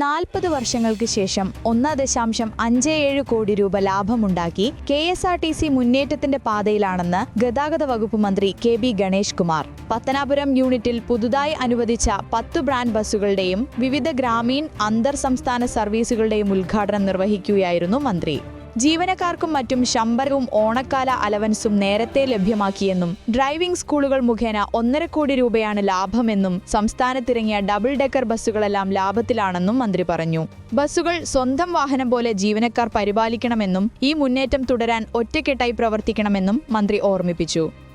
നാൽപ്പത് വർഷങ്ങൾക്ക് ശേഷം ഒന്ന് ദശാംശം അഞ്ച് ഏഴ് കോടി രൂപ ലാഭമുണ്ടാക്കി K S R T C മുന്നേറ്റത്തിന്റെ പാതയിലാണെന്ന് ഗതാഗത വകുപ്പ് മന്ത്രി കെ ബി ഗണേഷ് കുമാർ. പത്തനാപുരം യൂണിറ്റിൽ പുതുതായി അനുവദിച്ച പത്ത് ബ്രാൻഡ് ബസ്സുകളുടെയും വിവിധ ഗ്രാമീൺ അന്തർ സംസ്ഥാന സർവീസുകളുടെയും ഉദ്ഘാടനം നിർവഹിക്കുകയായിരുന്നു മന്ത്രി. ജീവനക്കാർക്കും മറ്റും ശമ്പരവും ഓണക്കാല അലവൻസും നേരത്തെ ലഭ്യമാക്കിയെന്നും ഡ്രൈവിംഗ് സ്കൂളുകൾ മുഖേന ഒന്നര കോടി രൂപയാണ് ലാഭമെന്നും സംസ്ഥാനത്തിറങ്ങിയ ഡബിൾ ഡെക്കർ ബസ്സുകളെല്ലാം ലാഭത്തിലാണെന്നും മന്ത്രി പറഞ്ഞു. ബസ്സുകൾ സ്വന്തം വാഹനം പോലെ ജീവനക്കാർ പരിപാലിക്കണമെന്നും ഈ മുന്നേറ്റം തുടരാൻ ഒറ്റക്കെട്ടായി പ്രവർത്തിക്കണമെന്നും മന്ത്രി ഓർമ്മിപ്പിച്ചു.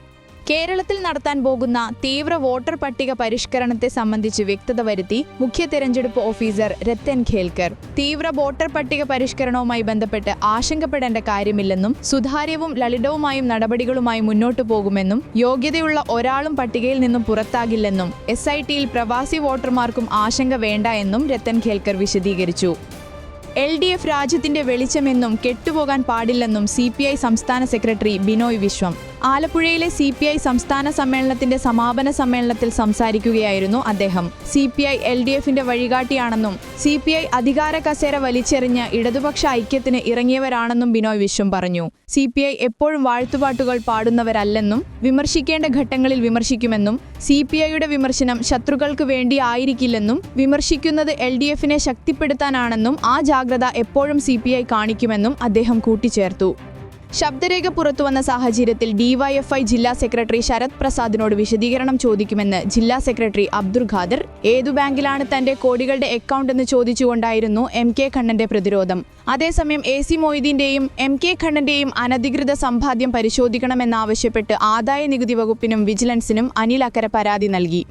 കേരളത്തിൽ നടത്താൻ പോകുന്ന തീവ്ര വോട്ടർ പട്ടിക പരിഷ്കരണത്തെ സംബന്ധിച്ച് വ്യക്തത വരുത്തി മുഖ്യ തെരഞ്ഞെടുപ്പ് ഓഫീസർ രത്തൻ ഖേൽക്കർ. തീവ്ര വോട്ടർ പട്ടിക പരിഷ്കരണവുമായി ബന്ധപ്പെട്ട് ആശങ്കപ്പെടേണ്ട കാര്യമില്ലെന്നും സുതാര്യവും ലളിതവുമായും നടപടികളുമായി മുന്നോട്ടു പോകുമെന്നും യോഗ്യതയുള്ള ഒരാളും പട്ടികയിൽ നിന്നും പുറത്താകില്ലെന്നും എസ് ഐ ടിയിൽ പ്രവാസി വോട്ടർമാർക്കും ആശങ്ക വേണ്ട എന്നും രത്തൻ ഖേൽക്കർ വിശദീകരിച്ചു. എൽ ഡി എഫ് രാജ്യത്തിന്റെ വെളിച്ചമെന്നും കെട്ടുപോകാൻ പാടില്ലെന്നും സി പി ഐ സംസ്ഥാന സെക്രട്ടറി ബിനോയ് വിശ്വം. ആലപ്പുഴയിലെ സി പി ഐ സംസ്ഥാന സമ്മേളനത്തിന്റെ സമാപന സമ്മേളനത്തിൽ സംസാരിക്കുകയായിരുന്നു അദ്ദേഹം. C P I L D എഫിന്റെ വഴികാട്ടിയാണെന്നും സി പി ഐ അധികാര കസേര വലിച്ചെറിഞ്ഞ് ഇടതുപക്ഷ ഐക്യത്തിന് ഇറങ്ങിയവരാണെന്നും ബിനോയ് വിശ്വം പറഞ്ഞു. സി പി ഐ എപ്പോഴും വാഴ്ത്തുപാട്ടുകൾ പാടുന്നവരല്ലെന്നും വിമർശിക്കേണ്ട ഘട്ടങ്ങളിൽ വിമർശിക്കുമെന്നും സി പി ഐയുടെ വിമർശനം ശത്രുക്കൾക്ക് വേണ്ടി ആയിരിക്കില്ലെന്നും വിമർശിക്കുന്നത് എൽ ഡി എഫിനെ ശക്തിപ്പെടുത്താനാണെന്നും ആ ജാഗ്രത എപ്പോഴും സി പി ഐ കാണിക്കുമെന്നും അദ്ദേഹം കൂട്ടിച്ചേർത്തു. ശബ്ദരേഖ പുറത്തുവന്ന സാഹചര്യത്തിൽ ഡിവൈഎഫ്ഐ ജില്ലാ സെക്രട്ടറി ശരത് പ്രസാദിനോട് വിശദീകരണം ചോദിക്കുമെന്ന് ജില്ലാ സെക്രട്ടറി അബ്ദുൾ ഖാദർ. ഏതു ബാങ്കിലാണ് തന്റെ കോടികളുടെ അക്കൗണ്ട് എന്ന് ചോദിച്ചുകൊണ്ടായിരുന്നു എം കെ ഖണ്ണന്റെ പ്രതിരോധം. അതേസമയം എ സി മൊയ്തീന്റെയും എം കെ ഖണ്ണന്റെയും അനധികൃത സമ്പാദ്യം പരിശോധിക്കണമെന്നാവശ്യപ്പെട്ട് ആദായ നികുതി വകുപ്പിനും വിജിലൻസിനും അനിൽ അക്കര പരാതി നൽകി.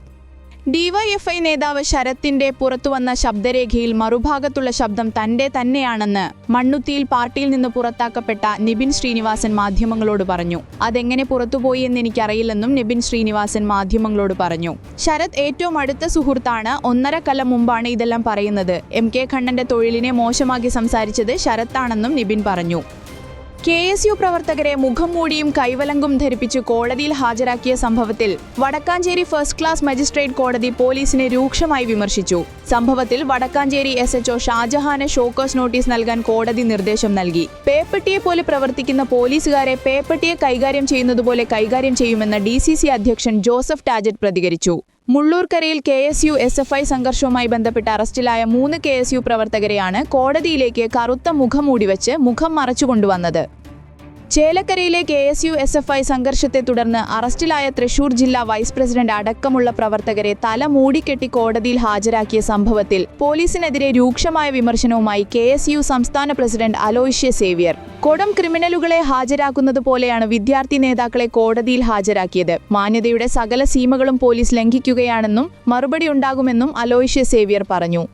ഡിവൈഎഫ്ഐ നേതാവ് ശരത്തിന്റെ പുറത്തുവന്ന ശബ്ദരേഖയിൽ മറുഭാഗത്തുള്ള ശബ്ദം തന്റെ തന്നെയാണെന്ന് മണ്ണുത്തിയിൽ പാർട്ടിയിൽ നിന്ന് പുറത്താക്കപ്പെട്ട നിബിൻ ശ്രീനിവാസൻ മാധ്യമങ്ങളോട് പറഞ്ഞു. അതെങ്ങനെ പുറത്തുപോയി എന്ന് എനിക്കറിയില്ലെന്നും നിബിൻ ശ്രീനിവാസൻ മാധ്യമങ്ങളോട് പറഞ്ഞു. ശരത് ഏറ്റവും അടുത്ത സുഹൃത്താണ്. ഒന്നര കൊല്ലം മുമ്പാണ് ഇതെല്ലാം പറയുന്നത്. എം കെ ഖണ്ണന്റെ തൊഴിലിനെ മോശമാക്കി സംസാരിച്ചത് ശരത്താണെന്നും നിബിൻ പറഞ്ഞു. കെ എസ് യു പ്രവർത്തകരെ മുഖം മൂടിയും കൈവലങ്കും ധരിപ്പിച്ച് കോടതിയിൽ ഹാജരാക്കിയ സംഭവത്തിൽ വടക്കാഞ്ചേരി ഫസ്റ്റ് ക്ലാസ് മജിസ്ട്രേറ്റ് കോടതി പോലീസിനെ രൂക്ഷമായി വിമർശിച്ചു. സംഭവത്തിൽ വടക്കാഞ്ചേരി എസ് എച്ച്ഒ ഷാജഹാന് ഷോക്കോസ് നോട്ടീസ് നൽകാൻ കോടതി നിർദ്ദേശം നൽകി. പേപ്പട്ടിയെ പോലെ പ്രവർത്തിക്കുന്ന പോലീസുകാരെ പേപ്പട്ടിയെ കൈകാര്യം ചെയ്യുന്നതുപോലെ കൈകാര്യം ചെയ്യുമെന്ന് ഡി അധ്യക്ഷൻ ജോസഫ് ടാജറ്റ് പ്രതികരിച്ചു. മുള്ളൂർക്കരയിൽ K S U S F I സംഘർഷവുമായി ബന്ധപ്പെട്ട് അറസ്റ്റിലായ മൂന്ന് കെ എസ് യു പ്രവർത്തകരെയാണ് കോടതിയിലേക്ക് കറുത്ത മുഖം മൂടിവെച്ച് മുഖം മറച്ചുകൊണ്ടുവന്നത് ചേലക്കരയിലെ K S U S F I സംഘർഷത്തെ തുടർന്ന് അറസ്റ്റിലായ തൃശൂർ ജില്ലാ വൈസ് പ്രസിഡന്റ് അടക്കമുള്ള പ്രവർത്തകരെ തല മൂടിക്കെട്ടി കോടതിയിൽ ഹാജരാക്കിയ സംഭവത്തിൽ പോലീസിനെതിരെ രൂക്ഷമായ വിമർശനവുമായി കെ എസ് യു സംസ്ഥാന പ്രസിഡന്റ് അലോയിഷ്യ സേവ്യർ. കൊടും ക്രിമിനലുകളെ ഹാജരാക്കുന്നത് പോലെയാണ് വിദ്യാർത്ഥി നേതാക്കളെ കോടതിയിൽ ഹാജരാക്കിയത്. മാന്യതയുടെ സകല സീമകളും പോലീസ് ലംഘിക്കുകയാണെന്നും മറുപടി ഉണ്ടാകുമെന്നും അലോയിഷ്യ സേവ്യർ പറഞ്ഞു.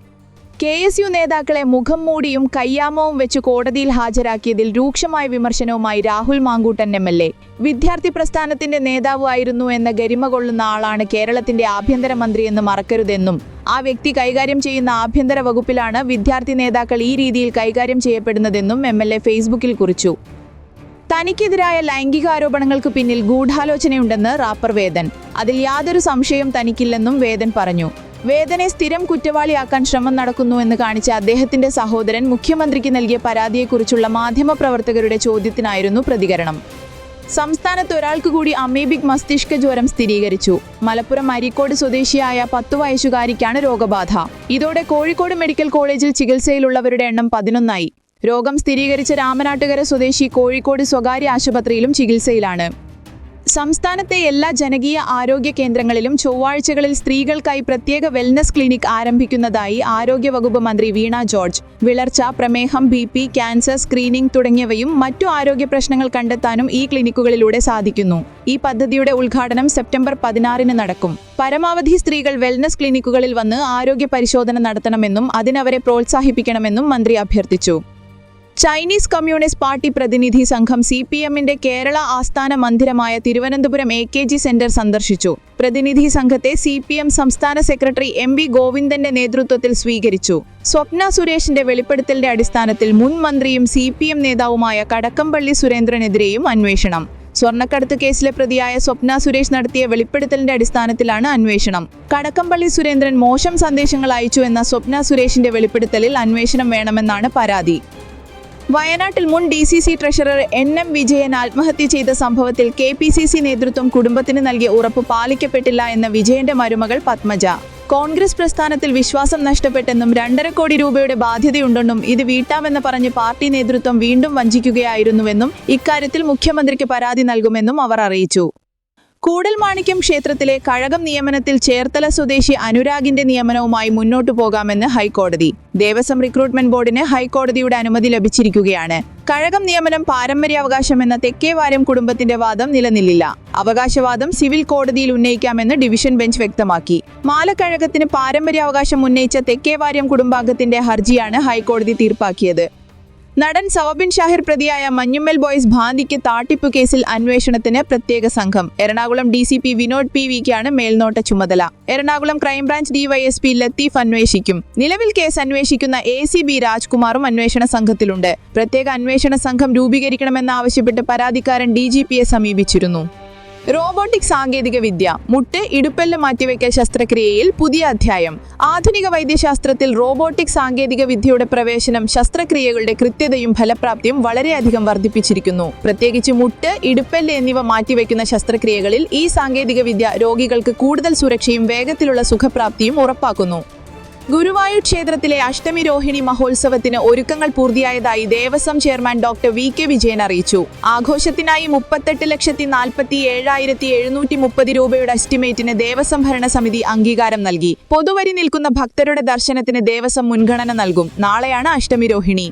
കെ എസ് യു നേതാക്കളെ മുഖം മൂടിയും കയ്യാമവും വെച്ച് കോടതിയിൽ ഹാജരാക്കിയതിൽ രൂക്ഷമായ വിമർശനവുമായി Rahul Mankoottan M L A. വിദ്യാർത്ഥി പ്രസ്ഥാനത്തിന്റെ നേതാവായിരുന്നു എന്ന ഗരിമ കൊള്ളുന്ന ആളാണ് കേരളത്തിന്റെ ആഭ്യന്തരമന്ത്രിയെന്ന് മറക്കരുതെന്നും ആ വ്യക്തി കൈകാര്യം ചെയ്യുന്ന ആഭ്യന്തര വകുപ്പിലാണ് വിദ്യാർത്ഥി നേതാക്കൾ ഈ രീതിയിൽ കൈകാര്യം ചെയ്യപ്പെടുന്നതെന്നും എം എൽ എ ഫേസ്ബുക്കിൽ കുറിച്ചു. തനിക്കെതിരായ ലൈംഗികാരോപണങ്ങൾക്ക് പിന്നിൽ ഗൂഢാലോചനയുണ്ടെന്ന് റാപ്പർ വേദൻ. അതിൽ യാതൊരു സംശയവും തനിക്കില്ലെന്നും വേദൻ പറഞ്ഞു. വേദനെ സ്ഥിരം കുറ്റവാളിയാക്കാൻ ശ്രമം നടക്കുന്നു എന്ന് കാണിച്ച അദ്ദേഹത്തിന്റെ സഹോദരൻ മുഖ്യമന്ത്രിക്ക് നൽകിയ പരാതിയെക്കുറിച്ചുള്ള മാധ്യമപ്രവർത്തകരുടെ ചോദ്യത്തിനായിരുന്നു പ്രതികരണം. സംസ്ഥാനത്ത് ഒരാൾക്ക് കൂടി അമീബിക് മസ്തിഷ്ക ജ്വരം സ്ഥിരീകരിച്ചു. മലപ്പുറം അരീക്കോട് സ്വദേശിയായ പത്തു വയസ്സുകാരിക്കാണ് രോഗബാധ. ഇതോടെ കോഴിക്കോട് മെഡിക്കൽ കോളേജിൽ ചികിത്സയിലുള്ളവരുടെ എണ്ണം പതിനൊന്നായി. രോഗം സ്ഥിരീകരിച്ച രാമനാട്ടുകര സ്വദേശി കോഴിക്കോട് സ്വകാര്യ ആശുപത്രിയിലും ചികിത്സയിലാണ്. സംസ്ഥാനത്തെ എല്ലാ ജനകീയ ആരോഗ്യ കേന്ദ്രങ്ങളിലും ചൊവ്വാഴ്ചകളിൽ സ്ത്രീകൾക്കായി പ്രത്യേക വെൽനസ് ക്ലിനിക് ആരംഭിക്കുന്നതായി ആരോഗ്യവകുപ്പ് മന്ത്രി വീണ ജോർജ്. വിളർച്ച പ്രമേഹം ബി പി ക്യാൻസർ സ്ക്രീനിംഗ് തുടങ്ങിയവയും മറ്റു ആരോഗ്യ പ്രശ്നങ്ങൾ കണ്ടെത്താനും ഈ ക്ലിനിക്കുകളിലൂടെ സാധിക്കുന്നു. ഈ പദ്ധതിയുടെ ഉദ്ഘാടനം സെപ്റ്റംബർ പതിനാറിന് നടക്കും. പരമാവധി സ്ത്രീകൾ വെൽനസ് ക്ലിനിക്കുകളിൽ വന്ന് ആരോഗ്യ പരിശോധന നടത്തണമെന്നും അതിനവരെ പ്രോത്സാഹിപ്പിക്കണമെന്നും മന്ത്രി അഭ്യർത്ഥിച്ചു. ചൈനീസ് കമ്മ്യൂണിസ്റ്റ് പാർട്ടി പ്രതിനിധി സംഘം സി പി എമ്മിന്റെ കേരള ആസ്ഥാന മന്ദിരമായ Thiruvananthapuram A K G centre സന്ദർശിച്ചു. പ്രതിനിധി സംഘത്തെ സി പി എം സംസ്ഥാന സെക്രട്ടറി എം വി ഗോവിന്ദന്റെ നേതൃത്വത്തിൽ സ്വീകരിച്ചു. സ്വപ്ന സുരേഷിന്റെ വെളിപ്പെടുത്തലിന്റെ അടിസ്ഥാനത്തിൽ മുൻ മന്ത്രിയും സി പി എം നേതാവുമായ കടക്കംപള്ളി സുരേന്ദ്രനെതിരെയും അന്വേഷണം. സ്വർണക്കടത്ത് കേസിലെ പ്രതിയായ സ്വപ്ന സുരേഷ് നടത്തിയ വെളിപ്പെടുത്തലിന്റെ അടിസ്ഥാനത്തിലാണ് അന്വേഷണം. കടക്കംപള്ളി സുരേന്ദ്രൻ മോശം സന്ദേശങ്ങൾ അയച്ചു എന്ന സ്വപ്ന സുരേഷിന്റെ വെളിപ്പെടുത്തലിൽ അന്വേഷണം വേണമെന്നാണ് പരാതി. വയനാട്ടിൽ മുൻ D C C treasurer N M Vijayan ആത്മഹത്യ ചെയ്ത സംഭവത്തിൽ കെ പി സി സി നേതൃത്വം കുടുംബത്തിന് നൽകിയ ഉറപ്പ് പാലിക്കപ്പെട്ടില്ല എന്ന വിജയന്റെ മരുമകൾ പത്മജ. കോൺഗ്രസ് പ്രസ്ഥാനത്തിൽ വിശ്വാസം നഷ്ടപ്പെട്ടെന്നും രണ്ടര കോടി രൂപയുടെ ബാധ്യതയുണ്ടെന്നും ഇത് വീട്ടാമെന്ന് പറഞ്ഞ് പാർട്ടി നേതൃത്വം വീണ്ടും വഞ്ചിക്കുകയായിരുന്നുവെന്നും ഇക്കാര്യത്തിൽ മുഖ്യമന്ത്രിക്ക് പരാതി നൽകുമെന്നും അവർ അറിയിച്ചു. കൂടൽമാണിക്യം ക്ഷേത്രത്തിലെ കഴകം നിയമനത്തിൽ ചേർത്തല സ്വദേശി അനുരാഗിന്റെ നിയമനവുമായി മുന്നോട്ടു പോകാമെന്ന് ഹൈക്കോടതി. ദേവസ്വം റിക്രൂട്ട്മെന്റ് ബോർഡിന് ഹൈക്കോടതിയുടെ അനുമതി ലഭിച്ചിരിക്കുകയാണ്. കഴകം നിയമനം പാരമ്പര്യാവകാശം എന്ന തെക്കേവാരം കുടുംബത്തിന്റെ വാദം നിലനില്ലില്ല. അവകാശവാദം സിവിൽ കോടതിയിൽ ഉന്നയിക്കാമെന്ന് ഡിവിഷൻ ബെഞ്ച് വ്യക്തമാക്കി. മാലക്കഴകത്തിന് പാരമ്പര്യാവകാശം ഉന്നയിച്ച തെക്കേവാര്യം കുടുംബാംഗത്തിന്റെ ഹർജിയാണ് ഹൈക്കോടതി തീർപ്പാക്കിയത്. നടൻ സവബിൻ ഷാഹിർ പ്രതിയായ മഞ്ഞുമ്മൽ ബോയ്സ് ഭാന്തിക്ക് താട്ടിപ്പ് കേസിൽ അന്വേഷണത്തിന് പ്രത്യേക സംഘം. Ernakulam D C P Vinod P വിക്കാണ് മേൽനോട്ട ചുമതല. എറണാകുളം ക്രൈംബ്രാഞ്ച് ഡിവൈഎസ്പി ലത്തീഫ് അന്വേഷിക്കും. നിലവിൽ കേസ് അന്വേഷിക്കുന്ന എ സി ബി രാജ്കുമാറും അന്വേഷണ സംഘത്തിലുണ്ട്. പ്രത്യേക അന്വേഷണ സംഘം രൂപീകരിക്കണമെന്നാവശ്യപ്പെട്ട് പരാതിക്കാരൻ ഡി ജി പിയെ സമീപിച്ചിരുന്നു. റോബോട്ടിക് സാങ്കേതിക വിദ്യ മുട്ട് ഇടുപ്പല്ല് മാറ്റിവെക്കൽ ശസ്ത്രക്രിയയിൽ പുതിയ അധ്യായം. ആധുനിക വൈദ്യശാസ്ത്രത്തിൽ റോബോട്ടിക് സാങ്കേതിക വിദ്യയുടെ പ്രവേശനം ശസ്ത്രക്രിയകളുടെ കൃത്യതയും ഫലപ്രാപ്തിയും വളരെയധികം വർദ്ധിപ്പിച്ചിരിക്കുന്നു. പ്രത്യേകിച്ച് മുട്ട് ഇടുപ്പല്ല് എന്നിവ മാറ്റിവെക്കുന്ന ശസ്ത്രക്രിയകളിൽ ഈ സാങ്കേതിക വിദ്യ രോഗികൾക്ക് കൂടുതൽ സുരക്ഷയും വേഗത്തിലുള്ള സുഖപ്രാപ്തിയും ഉറപ്പാക്കുന്നു. ഗുരുവായൂർ ക്ഷേത്രത്തിലെ അഷ്ടമി രോഹിണി മഹോത്സവത്തിന് ഒരുക്കങ്ങൾ പൂർത്തിയായതായി Devaswom chairman doctor V K Vijayan അറിയിച്ചു. ആഘോഷത്തിനായി മുപ്പത്തെട്ട് ലക്ഷത്തി നാൽപ്പത്തി ഏഴായിരത്തി എഴുന്നൂറ്റി മുപ്പത് രൂപയുടെ എസ്റ്റിമേറ്റിന് ദേവസ്വം ഭരണ സമിതി അംഗീകാരം നൽകി. പൊതുവരി നിൽക്കുന്ന ഭക്തരുടെ ദർശനത്തിന് ദേവസ്വം മുൻഗണന നൽകും. നാളെയാണ് അഷ്ടമി രോഹിണി.